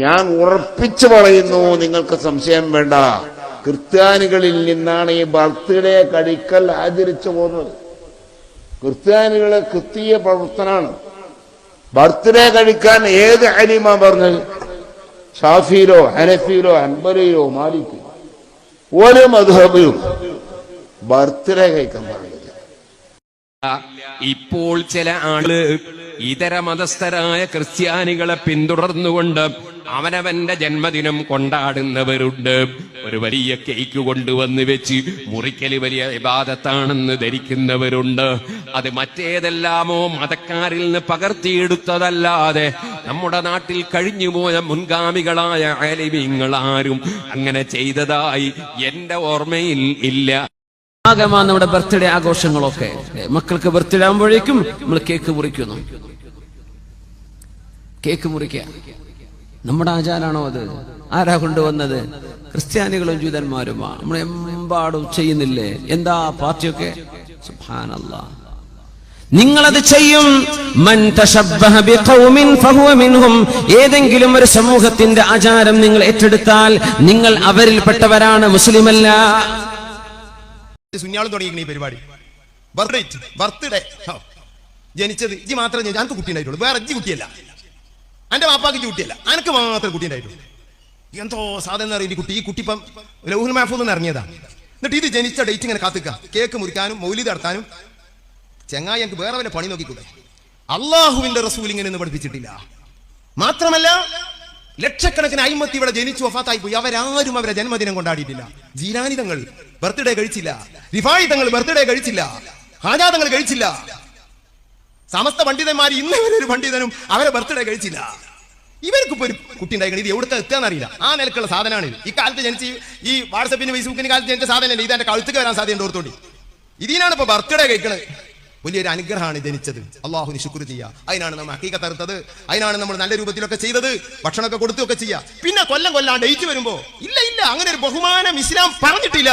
ഞാൻ ഉറപ്പിച്ചു പറയുന്നു നിങ്ങൾക്ക് സംശയം വേണ്ട. ക്രിസ്ത്യാനികളിൽ നിന്നാണ് ഈ ബർത്ത്ഡേ കഴിക്കൽ ആചരിച്ചു പോകുന്നത്. ക്രിസ്ത്യാനികളെ ക്രിസ്തീയ പ്രവർത്തനാണ് ബർത്ത്ഡേ കഴിക്കാൻ ഏത് അലിമ പറഞ്ഞത്? ഷാഫിയിലോ ഹനഫിയിലോ അൻബലിയിലോ മാലിക്കോ ഒരു മധുഹബിലും ബർത്ത്ഡേ കഴിക്കാൻ പാടില്ല ഇപ്പോൾ ചില ആൾ ഇതര മതസ്ഥരായ ക്രിസ്ത്യാനികളെ പിന്തുടർന്നുകൊണ്ട് അവനവന്റെ ജന്മദിനം കൊണ്ടാടുന്നവരുണ്ട്. ഒരു വലിയ കേക്ക് കൊണ്ടുവന്ന് വെച്ച് മുറിക്കൽ വലിയ വിവാദത്താണെന്ന് ധരിക്കുന്നവരുണ്ട്. അത് മറ്റേതെല്ലാമോ മതക്കാരിൽ നിന്ന് പകർത്തിയെടുത്തതല്ലാതെ നമ്മുടെ നാട്ടിൽ കഴിഞ്ഞുപോയ മുൻഗാമികളായ അലിമിങ്ങൾ ആരും അങ്ങനെ ചെയ്തതായി എന്റെ ഓർമ്മയിൽ ഇല്ല. ആകമാണ് നമ്മുടെ ബർത്ത്ഡേ ആഘോഷങ്ങളൊക്കെ. മക്കൾക്ക് ബർത്ത്ഡേ ആകുമ്പോഴേക്കും നമ്മൾ കേക്ക് മുറിക്കുന്നു. കേക്ക് മുറിക്കുക. നമ്മുടെ ആചാരമാണോ അത്? ആരാ കൊണ്ടുവന്നത്? ക്രിസ്ത്യാനികളും ജൂതന്മാരുമാ നമ്മൾ എമ്പാടും ചെയ്യുന്നില്ലേ? എന്താ പാർട്ടിയൊക്കെ? സുബ്ഹാനല്ലാ. നിങ്ങളത് ചെയ്യും. ഏതെങ്കിലും ഒരു സമൂഹത്തിന്റെ ആചാരം നിങ്ങൾ ഏറ്റെടുത്താൽ നിങ്ങൾ അവരിൽപ്പെട്ടവരാണ് മുസ്ലിമല്ല. ഈ പരിപാടി. ജനിച്ചത് ഇജി മാത്രമേ ഞാൻ കുട്ടി വേറെ ഇജ്ജി കുട്ടിയല്ല. എന്റെ വാപ്പാക്ക് കുട്ടിയല്ല എനിക്ക് മാത്രം കുട്ടി ഉണ്ടായിട്ടുള്ളൂ. എന്തോ സാധനം അറിയില്ല കുട്ടി. ഈ കുട്ടി ഇപ്പം ലൗഹുൽ മഹഫൂദ് എന്ന് ഇറങ്ങിയതാ. എന്നിട്ട് ഇത് ജനിച്ച ഡേറ്റ് ഇങ്ങനെ കാത്തുക കേക്ക് മുറിക്കാനും മൗലിദ് നടത്താനും. ചെങ്ങായി എനിക്ക് വേറെ വല്ല പണി നോക്കിക്കൂടെ? അള്ളാഹുവിന്റെ റസൂൽ ഇങ്ങനെ ഒന്നും പഠിപ്പിച്ചിട്ടില്ല. മാത്രമല്ല ലക്ഷക്കണക്കിന് അയിമത്തി ഇവിടെ ജനിച്ചു വഫാത്തായി പോയി. അവരാരും അവരെ ജന്മദിനം കൊണ്ടാടിയിട്ടില്ല. ജീരാനിതങ്ങൾ ബർത്ത്ഡേ കഴിച്ചില്ല. റിഫായി തങ്ങൾ ബർത്ത്ഡേ കഴിച്ചില്ല. ഹാജാ തങ്ങൾ കഴിച്ചില്ല. സമസ്ത പണ്ഡിതന്മാർ ഇന്ന് ഒരു പണ്ഡിതനും അവരെ ബർത്ത്ഡേ കഴിച്ചില്ല. ഇവർക്ക് ഇപ്പൊ ഒരു കുട്ടി ഉണ്ടായിക്കണം. ഇത് എവിടുത്തെ എത്താൻ അറിയില്ല. ആ നിലക്കുള്ള സാധനമാണ് ഈ കാലത്ത് ജനിച്ച് ഈ വാട്സപ്പിന് ഫേസ്ബുക്കിന് കാലത്ത് ജനിച്ച സാധനമല്ല. ഇത് എന്റെ കഴുത്തേക്ക് വരാൻ സാധ്യത ഓർത്തോണ്ടി. ഇതിനാണ് ഇപ്പൊ ബർത്ത്ഡേ കഴിക്കണത്. വലിയൊരു അനുഗ്രഹമാണ് ജനിച്ചത്. അള്ളാഹു ശുക്ർ ചെയ്യുക അതിനാണ് നമ്മൾ അക്കീക്ക തറുത്തത് അതിനാണ് നമ്മൾ നല്ല രൂപത്തിലൊക്കെ ചെയ്തത്. ഭക്ഷണമൊക്കെ കൊടുത്തൊക്കെ ചെയ്യുക പിന്നെ കൊല്ലം കൊല്ലാണ്ട് ഡേറ്റ് വരുമ്പോ ഇല്ല ഇല്ല. അങ്ങനെ ഒരു ബഹുമാനം ഇസ്ലാം പറഞ്ഞിട്ടില്ല.